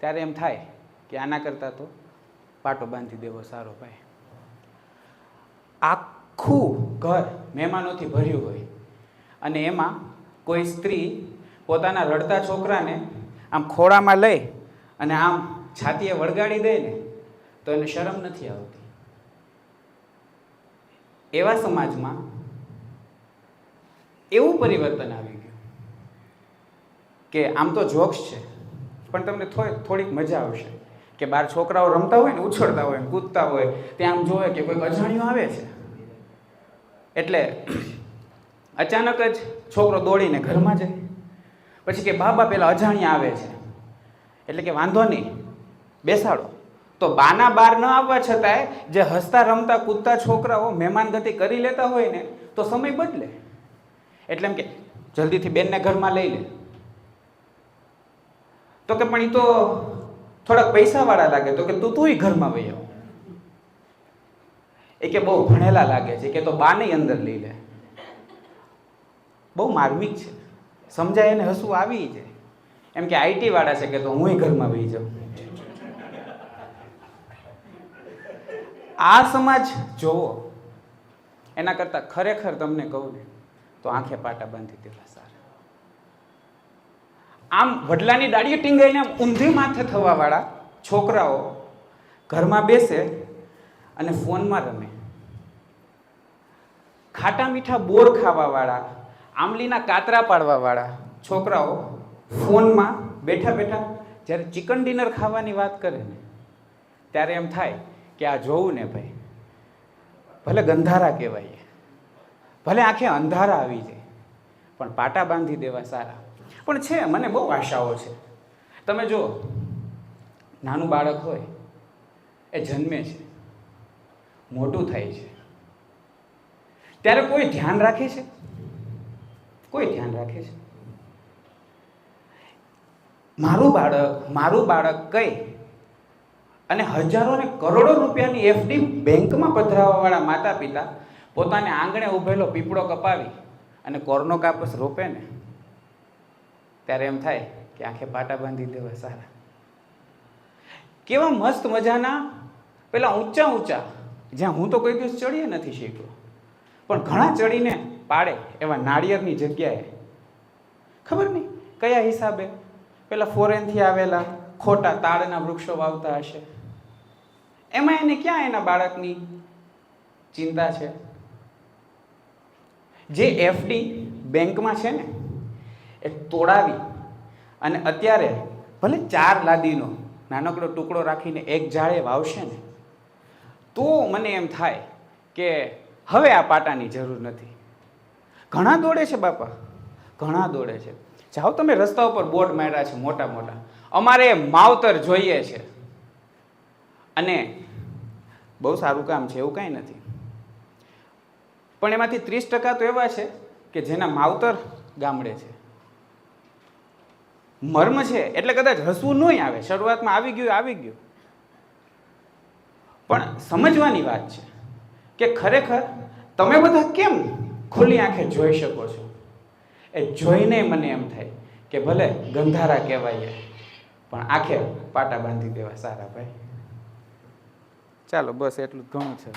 ત્યારે એમ થાય કે આના કરતાં તો પાટો બાંધી દેવો સારો ભાઈ. આખું ઘર મહેમાનોથી ભર્યું હોય અને એમાં કોઈ સ્ત્રી પોતાના રડતા છોકરાને આમ ખોળામાં લઈ અને આમ છાતીએ વળગાડી દે ને તો એને શરમ નથી આવતી. એવા સમાજમાં એવું પરિવર્તન આવી ગયું કે આમ તો જોક્સ છે. પણ તમને થોડી થોડીક મજા આવશે. કે બાર છોકરાઓ રમતા હોય ને, ઉછળતા હોય, કૂદતા હોય ત્યાં આમ જોવે કે કોઈક અજાણ્યું આવે છે. એટલે અચાનક જ છોકરો દોડીને ઘરમાં જાય. પછી કે બાબા પેલા અજાણ્યા આવે છે. એટલે કે વાંધો નહીં, બેસાડો. તો બાના બાર ન આવવા છતાંય જે હસતા, રમતા, કૂદતા છોકરાઓ મહેમાન ગતિ કરી લેતા હોય ને, તો સમય બદલે. એટલે એમ કે જલ્દીથી બેનને ઘરમાં લઈ લે. તો કે પણ એ તો થોડાક પૈસાવાળા લાગે. તો કે તું તુંય ઘરમાં વહી આવ. એ કે બહુ ભણેલા લાગે છે. કે તો બાને અંદર લઈ લે. બહુ માર્મિક છે. સમજાય એને હસવું આવી જાય. એમ કે આઈટી વાળા છે કે તો હુંય ઘરમાં વહી જાઉં. આ સમાજ જોવો. એના કરતાં ખરેખર તમને કહું ને, તો આંખે પાટા બાંધી દેવા સારા. આમ વડલાની દાડીએ ટીંગાઈને આમ ઊંધી માથે થવાવાળા છોકરાઓ ઘરમાં બેસે અને ફોનમાં રમે. ખાટા મીઠા બોર ખાવાવાળા, આંબલીના કાતરા પાડવાવાળા છોકરાઓ ફોનમાં બેઠા બેઠા જ્યારે ચિકન ડિનર ખાવાની વાત કરે ને, ત્યારે એમ થાય કે આ જોવું ને ભાઈ, ભલે ગંધારા કહેવાય ભલે આંખે અંધારા આવી જાય, પણ પાટા બાંધી દેવા સારા. પણ છે, મને બહુ આશાઓ છે. તમે જો નાનું બાળક હોય, એ જન્મે છે. મોટું થાય છે. ત્યારે કોઈ ધ્યાન રાખે છે? કોઈ ધ્યાન રાખે છે? મારું બાળક મારું બાળક કઈ અને હજારો ને કરોડો રૂપિયાની એફડી બેંકમાં પધરાવવાવાળા માતા પિતા પોતાને આંગણે ઊભેલો પીપળો કપાવી અને કોર્નો કાપસ રોપે ને ત્યારે એમ થાય કે આંખે પાટા બાંધી દેવા સારા. કેવા મસ્ત મજાના? પેલા ઊંચા ઊંચા. જ્યાં હું તો કોઈ દિવસ ચડીએ નથી શીખ્યો પણ ઘણા ચડીને પાડે એવા નાળિયેરની જગ્યાએ. ખબર નહીં કયા હિસાબે? પેલા ફોરેનથી આવેલા ખોટા તાળના વૃક્ષો વાવતા હશે. એમાં એને ક્યાં એના બાળકની ચિંતા છે? જે એફડી બેંકમાં છે ને એ તોડાવી. અને અત્યારે ભલે ચાર લાદીનો નાનકડો ટુકડો રાખીને એક જાળે વાવશે ને, તો મને એમ થાય કે હવે આ પાટાની જરૂર નથી. ઘણા દોડે છે બાપા, ઘણા દોડે છે. જાઓ તમે રસ્તા ઉપર બોર્ડ માર્યા છે મોટા મોટા. અમારે માવતર જોઈએ છે. અને બહુ સારું કામ છે એવું કાંઈ નથી. પણ એમાંથી ત્રીસ ટકા તો એવા છે કે જેના માવતર ગામડે છે. મર્મ છે એટલે કદાચ હસવું નહીં આવે. શરૂઆતમાં આવી ગયું આવી ગયું. પણ સમજવાની વાત છે કે ખરેખર તમે બધા કેમ ખુલ્લી આંખે જોઈ શકો છો? એ જોઈને મને એમ થાય કે ભલે ગંધારા કહેવાય, પણ આંખે પાટા બાંધી દેવા સારા ભાઈ. ચાલો, બસ એટલું ઘણું છે.